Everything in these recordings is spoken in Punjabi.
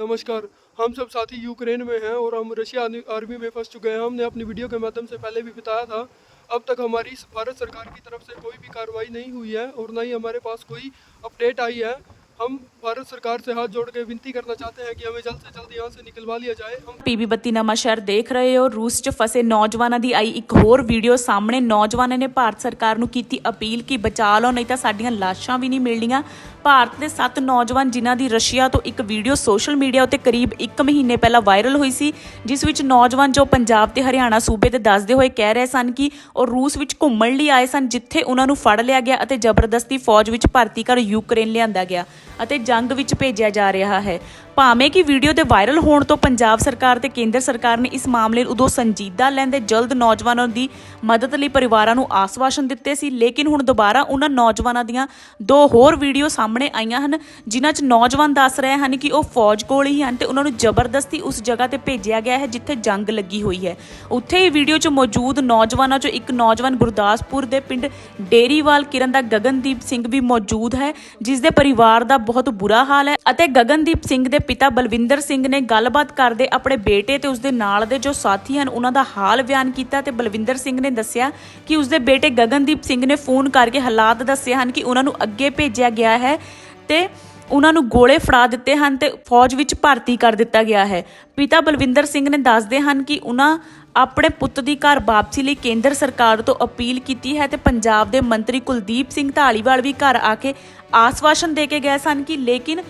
नमस्कार। हम सब साथी यूक्रेन में हैं और हम रशिया आर्मी- में फंस चुके हैं। हमने अपनी वीडियो के माध्यम से पहले भी बताया था। अब तक हमारी भारत सरकार की तरफ़ से कोई भी कार्रवाई नहीं हुई है और ना ही हमारे पास कोई अपडेट आई है। हम भारत सरकार से हाथ जोड़ के विनती करना चाहते हैं कि हमें जल्द से जल्द यहाँ से निकलवा लिया जाए हम ਪੀਬੀ ਬੱਤੀ ਨਵਾਂ ਸ਼ਹਿਰ ਦੇਖ ਰਹੇ ਹੋ ਰੂਸ 'ਚ ਫਸੇ ਨੌਜਵਾਨਾਂ ਦੀ ਆਈ ਇੱਕ ਹੋਰ ਵੀਡੀਓ ਸਾਹਮਣੇ ਨੌਜਵਾਨਾਂ ਨੇ ਭਾਰਤ ਸਰਕਾਰ ਨੂੰ ਕੀਤੀ ਅਪੀਲ ਕਿ ਬਚਾ ਲਓ ਨਹੀਂ ਤਾਂ ਸਾਡੀਆਂ ਲਾਸ਼ਾਂ ਵੀ ਨਹੀਂ ਮਿਲਣੀਆਂ ਭਾਰਤ ਦੇ 7 ਨੌਜਵਾਨ ਜਿਨ੍ਹਾਂ ਦੀ ਰਸ਼ੀਆ ਤੋਂ ਇੱਕ ਵੀਡੀਓ ਸੋਸ਼ਲ ਮੀਡੀਆ ਉੱਤੇ ਕਰੀਬ 1 ਮਹੀਨੇ ਪਹਿਲਾਂ ਵਾਇਰਲ ਹੋਈ ਸੀ ਜਿਸ ਵਿੱਚ ਨੌਜਵਾਨ ਜੋ ਪੰਜਾਬ ਤੇ ਹਰਿਆਣਾ ਸੂਬੇ ਦੇ ਦੱਸਦੇ ਹੋਏ ਕਹਿ ਰਹੇ ਸਨ ਕਿ ਉਹ ਰੂਸ ਵਿੱਚ ਘੁੰਮਣ ਲਈ ਆਏ ਸਨ ਜਿੱਥੇ ਉਹਨਾਂ ਨੂੰ ਫੜ ਲਿਆ ਗਿਆ ਅਤੇ ਜ਼ਬਰਦਸਤੀ ਫੌਜ ਵਿੱਚ ਭਰਤੀ ਕਰ ਯੂਕਰੇਨ ਲਿਆਂਦਾ ਗਿਆ ਅਤੇ ਜੰਗ ਵਿੱਚ ਭੇਜਿਆ ਜਾ ਰਿਹਾ ਹੈ। ਭਾਵੇਂ ਕਿ ਵੀਡੀਓ ਦੇ ਵਾਇਰਲ ਹੋਣ ਤੋਂ ਪੰਜਾਬ ਸਰਕਾਰ ਤੇ ਕੇਂਦਰ ਸਰਕਾਰ ਨੇ ਇਸ ਮਾਮਲੇ ਨੂੰ ਉਦੋਂ ਸੰਜੀਦਾ ਲੈਂਦੇ ਜਲਦ ਨੌਜਵਾਨਾਂ ਦੀ ਮਦਦ ਲਈ ਪਰਿਵਾਰਾਂ ਨੂੰ ਆਸਵਾਸ਼ਨ ਦਿੱਤੇ ਸੀ, ਲੇਕਿਨ ਹੁਣ ਦੁਬਾਰਾ ਉਹਨਾਂ ਨੌਜਵਾਨਾਂ ਦੀਆਂ ਦੋ ਹੋਰ ਵੀਡੀਓ ਸਾਹਮਣੇ ਆਈਆਂ ਹਨ, ਜਿਨ੍ਹਾਂ 'ਚ ਨੌਜਵਾਨ ਦੱਸ ਰਹੇ ਹਨ ਕਿ ਉਹ ਫੌਜ ਕੋਲ ਹੀ ਹਨ ਤੇ ਉਹਨਾਂ ਨੂੰ ਜ਼ਬਰਦਸਤੀ ਉਸ ਜਗ੍ਹਾ ਤੇ ਭੇਜਿਆ ਗਿਆ ਹੈ ਜਿੱਥੇ ਜੰਗ ਲੱਗੀ ਹੋਈ ਹੈ। ਉੱਥੇ ਹੀ ਵੀਡੀਓ 'ਚ ਮੌਜੂਦ ਨੌਜਵਾਨਾਂ 'ਚੋਂ ਇੱਕ ਨੌਜਵਾਨ ਗੁਰਦਾਸਪੁਰ ਦੇ ਪਿੰਡ ਡੇਰੀਵਾਲ ਕਿਰਨ ਦਾ ਗਗਨਦੀਪ ਸਿੰਘ ਵੀ ਮੌਜੂਦ ਹੈ ਜਿਸ ਦੇ ਪਰਿਵਾਰ ਦਾ ਬਹੁਤ ਬੁਰਾ ਹਾਲ ਹੈ ਅਤੇ ਗਗਨਦੀਪ ਸਿੰਘ ਦੇ ਪਿਤਾ ਬਲਵਿੰਦਰ ਸਿੰਘ ਨੇ ਗੱਲਬਾਤ ਕਰਦੇ ਆਪਣੇ ਬੇਟੇ ਤੇ ਉਸਦੇ ਨਾਲ ਦੇ ਜੋ ਸਾਥੀ ਹਨ, ਉਹਨਾਂ ਦਾ ਹਾਲ ਬਿਆਨ ਕੀਤਾ ਤੇ ਬਲਵਿੰਦਰ ਸਿੰਘ ਨੇ ਦੱਸਿਆ ਕਿ ਉਸਦੇ ਬੇਟੇ ਗਗਨਦੀਪ ਸਿੰਘ ਨੇ ਫੋਨ ਕਰਕੇ ਹਾਲਾਤ ਦੱਸੇ ਹਨ ਕਿ ਉਹਨਾਂ ਨੂੰ ਅੱਗੇ ਭੇਜਿਆ ਗਿਆ ਹੈ ਤੇ ਉਹਨਾਂ ਨੂੰ ਗੋਲੇ ਫੜਾ ਦਿੱਤੇ ਹਨ ਤੇ ਫੌਜ ਵਿੱਚ ਭਰਤੀ ਕਰ ਦਿੱਤਾ ਗਿਆ ਹੈ। ਪਿਤਾ ਬਲਵਿੰਦਰ ਸਿੰਘ ਨੇ ਦੱਸਦੇ ਹਨ ਕਿ ਉਹਨਾਂ ਆਪਣੇ ਪੁੱਤ ਦੀ ਘਰ ਵਾਪਸੀ ਲਈ ਕੇਂਦਰ ਸਰਕਾਰ ਤੋਂ ਅਪੀਲ ਕੀਤੀ ਹੈ ਤੇ ਪੰਜਾਬ ਦੇ ਮੰਤਰੀ ਕੁਲਦੀਪ ਸਿੰਘ ਢਾਲੀਵਾਲ ਵੀ ਘਰ ਆ ਕੇ ਆਸਵਾਸ਼ਨ ਦੇ ਕੇ ਗਏ ਸਨ ਕਿ ਲੇਕਿਨ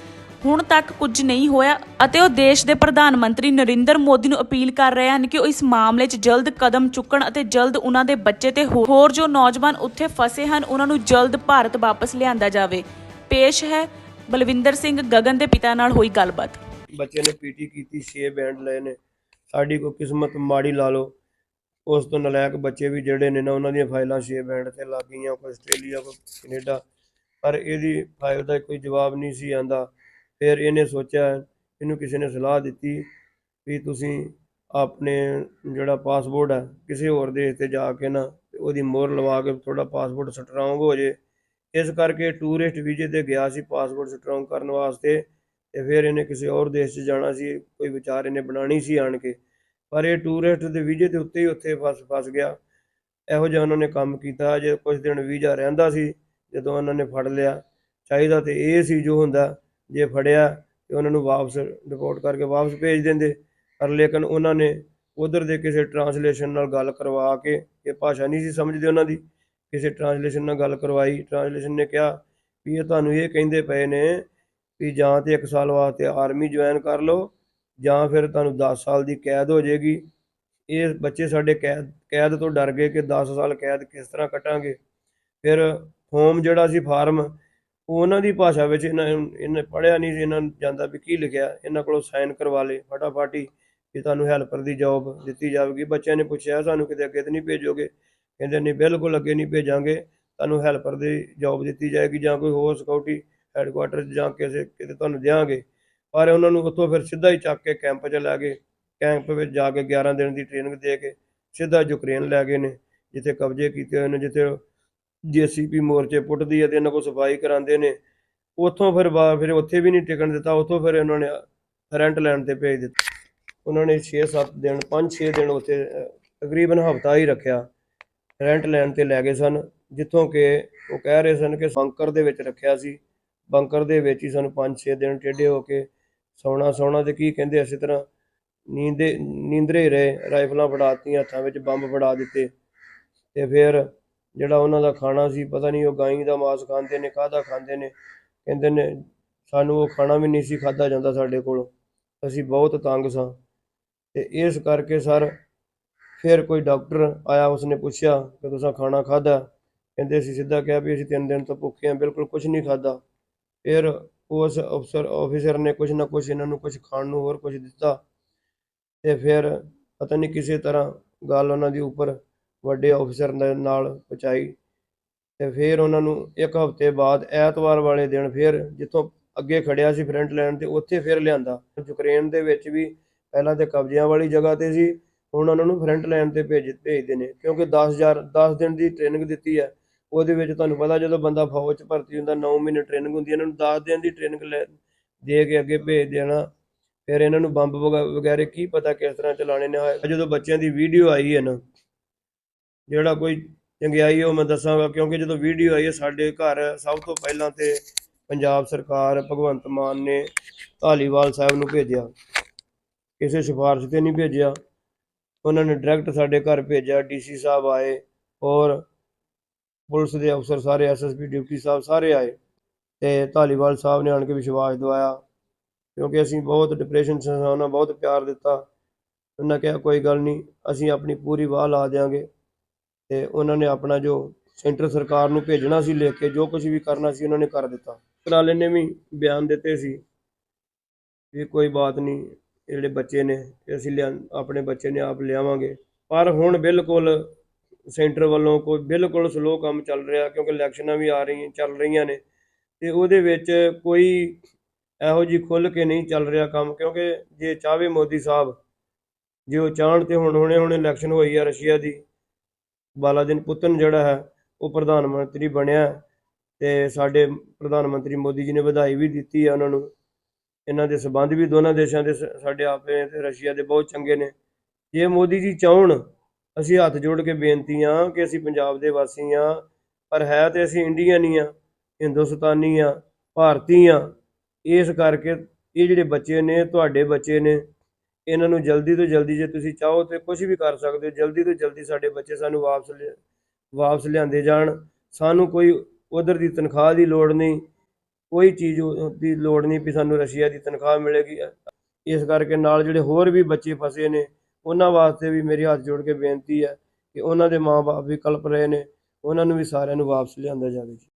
ਹੁਣ ਤੱਕ ਕੁਝ ਨਹੀਂ ਹੋਇਆ ਅਤੇ ਉਹ ਦੇਸ਼ ਦੇ ਪ੍ਰਧਾਨ ਮੰਤਰੀ ਨਰਿੰਦਰ ਮੋਦੀ ਨੂੰ ਅਪੀਲ ਕਰ ਰਹੇ ਹਨ ਕਿ ਉਹ ਇਸ ਮਾਮਲੇ 'ਚ ਜਲਦ ਕਦਮ ਚੁੱਕਣ ਅਤੇ ਜਲਦ ਉਹਨਾਂ ਦੇ ਬੱਚੇ ਤੇ ਹੋਰ ਜੋ ਨੌਜਵਾਨ ਉੱਥੇ ਫਸੇ ਹਨ, ਉਹਨਾਂ ਨੂੰ ਜਲਦ ਭਾਰਤ ਵਾਪਸ ਲਿਆਂਦਾ ਜਾਵੇ। ਪੇਸ਼ ਹੈ ਬਲਵਿੰਦਰ ਸਿੰਘ ਗਗਨ ਦੇ ਪਿਤਾ ਨਾਲ ਹੋਈ ਗੱਲਬਾਤ। ਬੱਚੇ ਨੇ ਪੀਟੀ ਕੀਤੀ 6 ਬੈਂਡ ਲਏ ਨੇ। ਸਾਡੀ ਕੋਈ ਕਿਸਮਤ ਮਾੜੀ ਲਾ ਲਓ। ਉਸ ਤੋਂ ਨਲਾਇਕ ਬੱਚੇ ਵੀ ਜਿਹੜੇ ਨੇ ਨਾ, ਉਹਨਾਂ ਦੀਆਂ ਫਾਈਲਾਂ 6 ਬੈਂਡ ਤੇ ਲੱਗ ਗਈਆਂ, ਕੋਈ ਆਸਟ੍ਰੇਲੀਆ, ਕੋਈ ਕੈਨੇਡਾ। ਪਰ ਇਹਦੀ ਫਾਈਲ ਦਾ ਕੋਈ ਜਵਾਬ ਨਹੀਂ ਸੀ ਆਂਦਾ ਫਿਰ ਇਹਨੇ ਸੋਚਿਆ, ਇਹਨੂੰ ਕਿਸੇ ਨੇ ਸਲਾਹ ਦਿੱਤੀ ਵੀ ਤੁਸੀਂ ਆਪਣੇ ਜਿਹੜਾ ਪਾਸਪੋਰਟ ਹੈ ਕਿਸੇ ਹੋਰ ਦੇਸ਼ ਤੇ ਜਾ ਕੇ ਨਾ ਉਹਦੀ ਮੋਹਰ ਲਵਾ ਕੇ ਤੁਹਾਡਾ ਪਾਸਪੋਰਟ ਸਟਰੋਂਗ ਹੋ ਜੇ। ਇਸ ਕਰਕੇ ਟੂਰਿਸਟ ਵੀਜ਼ੇ ਤੇ ਗਿਆ ਸੀ ਪਾਸਪੋਰਟ ਸਟਰੋਂਗ ਕਰਨ ਵਾਸਤੇ ਤੇ ਫਿਰ ਇਹਨੇ ਕਿਸੇ ਹੋਰ ਦੇਸ਼ 'ਚ ਜਾਣਾ ਸੀ, ਕੋਈ ਵਿਚਾਰ ਇਹਨੇ ਬਣਾਣੀ ਸੀ ਆਣ ਕੇ। ਪਰ ਇਹ ਟੂਰਿਸਟ ਦੇ ਵੀਜ਼ੇ ਦੇ ਉੱਤੇ ਹੀ ਉੱਥੇ ਫਸ ਫਸ ਗਿਆ। ਇਹੋ ਜਿਹਾ ਉਹਨਾਂ ਨੇ ਕੰਮ ਕੀਤਾ, ਜੇ ਕੁਝ ਦਿਨ ਵੀਜ਼ਾ ਰਹਿੰਦਾ ਸੀ, ਜਦੋਂ ਉਹਨਾਂ ਨੇ ਫੜ ਲਿਆ, ਚਾਹੀਦਾ ਤੇ ਇਹ ਸੀ ਜੋ ਹੁੰਦਾ। ਜੇ ਫੜਿਆ ਤੇ ਉਹਨਾਂ ਨੂੰ ਵਾਪਸ ਡਿਪੋਰਟ ਕਰਕੇ ਵਾਪਸ ਭੇਜ ਦਿੰਦੇ। ਪਰ ਲੇਕਿਨ ਉਹਨਾਂ ਨੇ ਉਧਰ ਦੇ ਕਿਸੇ ਟਰਾਂਸਲੇਸ਼ਨ ਨਾਲ ਗੱਲ ਕਰਵਾ ਕੇ, ਇਹ ਭਾਸ਼ਾ ਨਹੀਂ ਸੀ ਸਮਝਦੇ ਉਹਨਾਂ ਦੀ, ਕਿਸੇ ਟਰਾਂਸਲੇਸ਼ਨ ਨਾਲ ਗੱਲ ਕਰਵਾਈ। ਟਰਾਂਸਲੇਸ਼ਨ ਨੇ ਕਿਹਾ ਵੀ ਇਹ ਤੁਹਾਨੂੰ ਇਹ ਕਹਿੰਦੇ ਪਏ ਨੇ ਵੀ ਜਾਂ ਤੇ 1 ਸਾਲ ਵਾਸਤੇ ਆਰਮੀ ਜੁਆਇਨ ਕਰ ਲਓ, ਜਾਂ ਫਿਰ ਤੁਹਾਨੂੰ 10 ਸਾਲ ਦੀ ਕੈਦ ਹੋ ਜਾਏਗੀ। ਇਹ ਬੱਚੇ ਸਾਡੇ ਕੈਦ ਕੈਦ ਤੋਂ ਡਰ ਗਏ ਕਿ 10 ਸਾਲ ਕੈਦ ਕਿਸ ਤਰ੍ਹਾਂ ਕੱਟਾਂਗੇ। ਫਿਰ ਫੋਰਮ ਜਿਹੜਾ ਸੀ ਫਾਰਮ ਉਹਨਾਂ ਦੀ ਭਾਸ਼ਾ ਵਿੱਚ ਇਹਨਾਂ ਇਹਨੇ ਪੜ੍ਹਿਆ ਨਹੀਂ ਸੀ, ਇਹਨਾਂ ਨੂੰ ਜਾਂਦਾ ਵੀ ਕੀ ਲਿਖਿਆ, ਇਹਨਾਂ ਕੋਲੋਂ ਸਾਈਨ ਕਰਵਾ ਲਏ, ਫਟਾਫਟ ਹੀ ਕਿ ਤੁਹਾਨੂੰ ਹੈਲਪਰ ਦੀ ਜੌਬ ਦਿੱਤੀ ਜਾਵੇਗੀ। ਬੱਚਿਆਂ ਨੇ ਪੁੱਛਿਆ, ਸਾਨੂੰ ਕਿਤੇ ਅੱਗੇ ਤਾਂ ਨਹੀਂ ਭੇਜੋਗੇ? ਕਹਿੰਦੇ, ਨਹੀਂ, ਬਿਲਕੁਲ ਅੱਗੇ ਨਹੀਂ ਭੇਜਾਂਗੇ। ਤੁਹਾਨੂੰ ਹੈਲਪਰ ਦੀ ਜੌਬ ਦਿੱਤੀ ਜਾਏਗੀ ਜਾਂ ਕੋਈ ਹੋਰ ਸਿਕਿਉਰਿਟੀ ਹੈੱਡਕੁਆਟਰ ਜਾਂ ਕਿਸੇ, ਕਿਤੇ ਤੁਹਾਨੂੰ ਦਿਆਂਗੇ। ਪਰ ਉਹਨਾਂ ਨੂੰ ਉੱਥੋਂ ਫਿਰ ਸਿੱਧਾ ਹੀ ਚੱਕ ਕੇ ਕੈਂਪ 'ਚ ਲੈ ਗਏ। ਕੈਂਪ ਵਿੱਚ ਜਾ ਕੇ 11 ਦਿਨ ਦੀ ਟ੍ਰੇਨਿੰਗ ਦੇ ਕੇ ਸਿੱਧਾ ਯੂਕਰੇਨ ਲੈ ਗਏ ਨੇ, ਜਿੱਥੇ ਕਬਜ਼ੇ ਕੀਤੇ ਹੋਏ ਨੇ, ਜਿੱਥੇ ਜੀਸੀਪੀ ਮੋਰਚੇ ਪੁੱਟਦੀ ਹੈ ਤੇ ਇਹਨਾਂ ਕੋਲ ਸਫ਼ਾਈ ਕਰਾਉਂਦੇ ਨੇ, ਉੱਥੋਂ ਫਿਰ ਬਾ- ਫਿਰ ਉੱਥੇ ਵੀ ਨਹੀਂ ਟਿਕਣ ਦਿੱਤਾ, ਉੱਥੋਂ ਫਿਰ ਉਹਨਾਂ ਨੇ ਰੈਂਟ ਲੈਣ ਤੇ ਭੇਜ ਦਿੱਤਾ। ਉਹਨਾਂ ਨੇ 6-7 ਦਿਨ 5-6 ਦਿਨ ਉੱਥੇ ਤਕਰੀਬਨ ਹਫਤਾ ਹੀ ਰੱਖਿਆ ਰੈਂਟ ਲੈਣ ਤੇ ਲੈ ਗਏ ਸਨ, ਜਿੱਥੋਂ ਕਿ ਉਹ ਕਹਿ ਰਹੇ ਸਨ ਕਿ ਬੰਕਰ ਦੇ ਵਿੱਚ ਰੱਖਿਆ ਸੀ। ਬੰਕਰ ਦੇ ਵਿੱਚ ਹੀ ਸਾਨੂੰ 5-6 ਦਿਨ ਟੇਢੇ ਹੋ ਕੇ ਸੌਣਾ ਸੌਣਾ ਤੇ ਕੀ ਕਹਿੰਦੇ ਇਸੇ ਤਰ੍ਹਾਂ, ਨੀਂਦੇ, ਨੀਂਦਰੇ ਹੀ ਰਹੇ, ਰਾਈਫਲਾਂ ਫੜਾਤੀਆਂ ਹੱਥਾਂ ਵਿੱਚ ਬੰਬ ਫੜਾ ਦਿੱਤੇ ਤੇ ਫਿਰ ਜਿਹੜਾ ਉਹਨਾਂ ਦਾ ਖਾਣਾ ਸੀ, ਪਤਾ ਨਹੀਂ ਉਹ ਗਾਈ ਦਾ ਮਾਸ ਖਾਂਦੇ ਨੇ, ਕਾਹਦਾ ਖਾਂਦੇ ਨੇ। ਕਹਿੰਦੇ ਨੇ, ਸਾਨੂੰ ਉਹ ਖਾਣਾ ਵੀ ਨਹੀਂ ਸੀ ਖਾਦਾ ਜਾਂਦਾ ਸਾਡੇ ਕੋਲ। ਅਸੀਂ ਬਹੁਤ ਤੰਗ ਸਾਂ। ਤੇ ਇਸ ਕਰਕੇ ਸਰ ਫਿਰ ਕੋਈ ਡਾਕਟਰ ਆਇਆ, ਉਸਨੇ ਪੁੱਛਿਆ ਕਿ ਤੁਸੀਂ ਖਾਣਾ ਖਾਦਾ ਕਹਿੰਦੇ, ਅਸੀਂ ਸਿੱਧਾ ਕਿਹਾ ਵੀ ਅਸੀਂ ਤਿੰਨ ਦਿਨ ਤੋਂ ਭੁੱਖੇ ਹਾਂ, ਬਿਲਕੁਲ ਕੁਝ ਨਹੀਂ ਖਾਦਾ ਫਿਰ ਉਸ ਅਫਸਰ ਆਫੀਸਰ ਨੇ ਕੁਝ ਨਾ ਕੁਝ ਇਹਨਾਂ ਨੂੰ ਕੁਝ ਖਾਣ ਨੂੰ ਹੋਰ ਕੁਝ ਦਿੱਤਾ। ਤੇ ਫਿਰ ਪਤਾ ਨਹੀਂ ਕਿਸੇ ਤਰ੍ਹਾਂ ਗੱਲ ਉਹਨਾਂ ਦੀ ਉੱਪਰ ਵੱਡੇ ਆਫੀਸਰ ਦੇ ਨਾਲ ਪਹੁੰਚਾਈ ਅਤੇ ਫਿਰ ਉਹਨਾਂ ਨੂੰ ਇੱਕ ਹਫ਼ਤੇ ਬਾਅਦ ਐਤਵਾਰ ਵਾਲੇ ਦਿਨ ਫਿਰ ਜਿੱਥੋਂ ਅੱਗੇ ਖੜਿਆ ਸੀ ਫਰੰਟ ਲਾਈਨ ਤੇ ਉੱਥੇ ਫਿਰ ਲਿਆਂਦਾ। ਯੂਕਰੇਨ ਦੇ ਵਿੱਚ ਵੀ ਪਹਿਲਾਂ ਤੇ ਕਬਜ਼ਿਆਂ ਵਾਲੀ ਜਗ੍ਹਾ ਤੇ ਸੀ, ਹੁਣ ਉਹਨਾਂ ਨੂੰ ਫਰੰਟ ਲਾਈਨ ਤੇ ਭੇਜ, ਭੇਜਦੇ ਨੇ ਕਿਉਂਕਿ 10000 10 ਦਿਨ ਦੀ ਟ੍ਰੇਨਿੰਗ ਦਿੱਤੀ ਹੈ। ਉਹਦੇ ਵਿੱਚ ਤੁਹਾਨੂੰ ਪਤਾ ਜਦੋਂ ਬੰਦਾ ਫੌਜ 'ਚ ਭਰਤੀ ਹੁੰਦਾ 9 ਮਹੀਨੇ ਟ੍ਰੇਨਿੰਗ ਹੁੰਦੀ ਹੈ, ਇਹਨਾਂ ਨੂੰ 10 ਦਿਨ ਦੀ ਟ੍ਰੇਨਿੰਗ ਲੈ, ਦੇ ਕੇ ਅੱਗੇ ਭੇਜ ਦੇਣਾ। ਫਿਰ ਇਹਨਾਂ ਨੂੰ ਬੰਬ ਵਗ- ਵਗੈਰੇ ਕੀ ਪਤਾ ਕਿਸ ਤਰ੍ਹਾਂ ਚਲਾਣੇ ਨੇ। ਆਹ ਜਦੋਂ ਬੱਚਿਆਂ ਦੀ ਵੀਡੀਓ ਆਈ ਹੈ ਨਾ ਜਿਹੜਾ ਕੋਈ ਚੰਗਿਆਈ ਉਹ ਮੈਂ ਦੱਸਾਂਗਾ, ਕਿਉਂਕਿ ਜਦੋਂ ਵੀਡੀਓ ਆਈ ਹੈ ਸਾਡੇ ਘਰ, ਸਭ ਤੋਂ ਪਹਿਲਾਂ ਤੇ ਪੰਜਾਬ ਸਰਕਾਰ, ਭਗਵੰਤ ਮਾਨ ਨੇ ਧਾਲੀਵਾਲ ਸਾਹਿਬ ਨੂੰ ਭੇਜਿਆ। ਕਿਸੇ ਸਿਫਾਰਿਸ਼ ਤੇ ਨਹੀਂ ਭੇਜਿਆ। ਉਹਨਾਂ ਨੇ ਡਾਇਰੈਕਟ ਸਾਡੇ ਘਰ ਭੇਜਿਆ ਡੀਸੀ ਸਾਹਿਬ ਆਏ ਔਰ ਪੁਲਿਸ ਦੇ ਅਫਸਰ ਸਾਰੇ ਐਸਐਸਪੀ ਡਿਊਟੀ ਸਾਹਿਬ ਸਾਰੇ ਆਏ ਤੇ ਧਾਲੀਵਾਲ ਸਾਹਿਬ ਨੇ ਆਣ ਕੇ ਵਿਸ਼ਵਾਸ ਦਿਵਾਇਆ। ਕਿਉਂਕਿ ਅਸੀਂ ਬਹੁਤ ਡਿਪਰੈਸ਼ਨ 'ਚ ਉਹਨਾਂ ਬਹੁਤ ਪਿਆਰ ਦਿੱਤਾ। ਉਹਨਾਂ ਕਿਹਾ, ਕੋਈ ਗੱਲ ਨਹੀਂ, ਅਸੀਂ ਆਪਣੀ ਪੂਰੀ ਵਾਹ ਲਾ ਦਿਆਂਗੇ। ਤੇ ਉਹਨਾਂ ਨੇ ਆਪਣਾ ਜੋ ਸੈਂਟਰ ਸਰਕਾਰ ਨੂੰ ਭੇਜਣਾ ਸੀ ਲਿਖ ਕੇ, ਜੋ ਕੁਝ ਵੀ ਕਰਨਾ ਸੀ ਉਹਨਾਂ ਨੇ ਕਰ ਦਿੱਤਾ। ਟਰਾਲੇ ਨੇ ਵੀ ਬਿਆਨ ਦਿੱਤੇ ਸੀ ਵੀ ਕੋਈ ਬਾਤ ਨਹੀਂ ਜਿਹੜੇ ਬੱਚੇ ਨੇ ਅਸੀਂ ਲਿਆ, ਆਪਣੇ ਬੱਚੇ ਨੇ ਆਪ ਲਿਆਵਾਂਗੇ। ਪਰ ਹੁਣ ਬਿਲਕੁਲ ਸੈਂਟਰ ਵੱਲੋਂ ਕੋਈ ਬਿਲਕੁਲ ਸਲੋ ਕੰਮ ਚੱਲ ਰਿਹਾ, ਕਿਉਂਕਿ ਇਲੈਕਸ਼ਨਾਂ ਵੀ ਆ ਰਹੀਆਂ, ਚੱਲ ਰਹੀਆਂ ਨੇ। ਤੇ ਉਹਦੇ ਵਿੱਚ ਕੋਈ ਇਹੋ ਜੀ ਖੁੱਲ ਕੇ ਨਹੀਂ ਚੱਲ ਰਿਹਾ ਕੰਮ, ਕਿਉਂਕਿ ਜੇ ਚਾਹਵੇ ਮੋਦੀ ਸਾਹਿਬ, ਜੇ ਉਹ ਚਾਹਣ ਤੇ ਹੁਣ ਹੁਣੇ ਹੁਣੇ ਇਲੈਕਸ਼ਨ ਹੋਈ ਆ ਰਸ਼ੀਆ ਦੀ ਬਾਲਾਦਿਨ ਪੁਤਨ ਜਿਹੜਾ ਹੈ, ਉਹ ਪ੍ਰਧਾਨ ਮੰਤਰੀ ਬਣਿਆ ਤੇ ਸਾਡੇ ਪ੍ਰਧਾਨ ਮੰਤਰੀ ਮੋਦੀ ਜੀ ਨੇ ਵਧਾਈ ਵੀ ਦਿੱਤੀ ਆ ਉਹਨਾਂ ਨੂੰ। ਇਹਨਾਂ ਦੇ ਸਬੰਧ ਵੀ ਦੋਨਾਂ ਦੇਸ਼ਾਂ ਦੇ ਸ- ਸਾਡੇ ਆਪੇ ਤੇ ਰਸ਼ੀਆ ਦੇ ਬਹੁਤ ਚੰਗੇ ਨੇ। ਜੇ ਮੋਦੀ ਜੀ ਚਾਹਣ, ਅਸੀਂ ਹੱਥ ਜੋੜ ਕੇ ਬੇਨਤੀ ਆ ਕਿ ਅਸੀਂ ਪੰਜਾਬ ਦੇ ਵਾਸੀ ਆ, ਪਰ ਹੈ ਤੇ ਅਸੀਂ ਇੰਡੀਅਨ ਹੀ ਆ, ਹਿੰਦੁਸਤਾਨੀ ਆ, ਭਾਰਤੀ ਆ। ਇਸ ਕਰਕੇ ਇਹ ਜਿਹੜੇ ਬੱਚੇ ਨੇ, ਤੁਹਾਡੇ ਬੱਚੇ ਨੇ ਇਹਨਾਂ ਨੂੰ ਜਲਦੀ ਤੋਂ ਜਲਦੀ ਜੇ ਤੁਸੀਂ ਚਾਹੋ ਤੇ ਕੁਝ ਵੀ ਕਰ ਸਕਦੇ ਹੋ, ਜਲਦੀ ਤੋਂ ਜਲਦੀ ਸਾਡੇ ਬੱਚੇ ਸਾਨੂੰ ਵਾਪਸ ਲਿਆ- ਵਾਪਸ ਲਿਆਂਦੇ ਜਾਣ। ਸਾਨੂੰ ਕੋਈ ਉਧਰ ਦੀ ਤਨਖਾਹ ਦੀ ਲੋੜ ਨਹੀਂ, ਕੋਈ ਚੀਜ਼ ਦੀ ਲੋੜ ਨਹੀਂ ਵੀ ਸਾਨੂੰ ਰਸ਼ੀਆ ਦੀ ਤਨਖਾਹ ਮਿਲੇਗੀ। ਇਸ ਕਰਕੇ ਨਾਲ ਜਿਹੜੇ ਹੋਰ ਵੀ ਬੱਚੇ ਫਸੇ ਨੇ, ਉਹਨਾਂ ਵਾਸਤੇ ਵੀ ਮੇਰੀ ਹੱਥ ਜੋੜ ਕੇ ਬੇਨਤੀ ਹੈ ਕਿ ਉਹਨਾਂ ਦੇ ਮਾਪੇ ਵੀ ਕਲਪ ਰਹੇ ਨੇ, ਉਹਨਾਂ ਨੂੰ ਵੀ ਸਾਰਿਆਂ ਨੂੰ ਵਾਪਸ ਲਿਆਂਦਾ ਜਾਵੇ। ਜੀ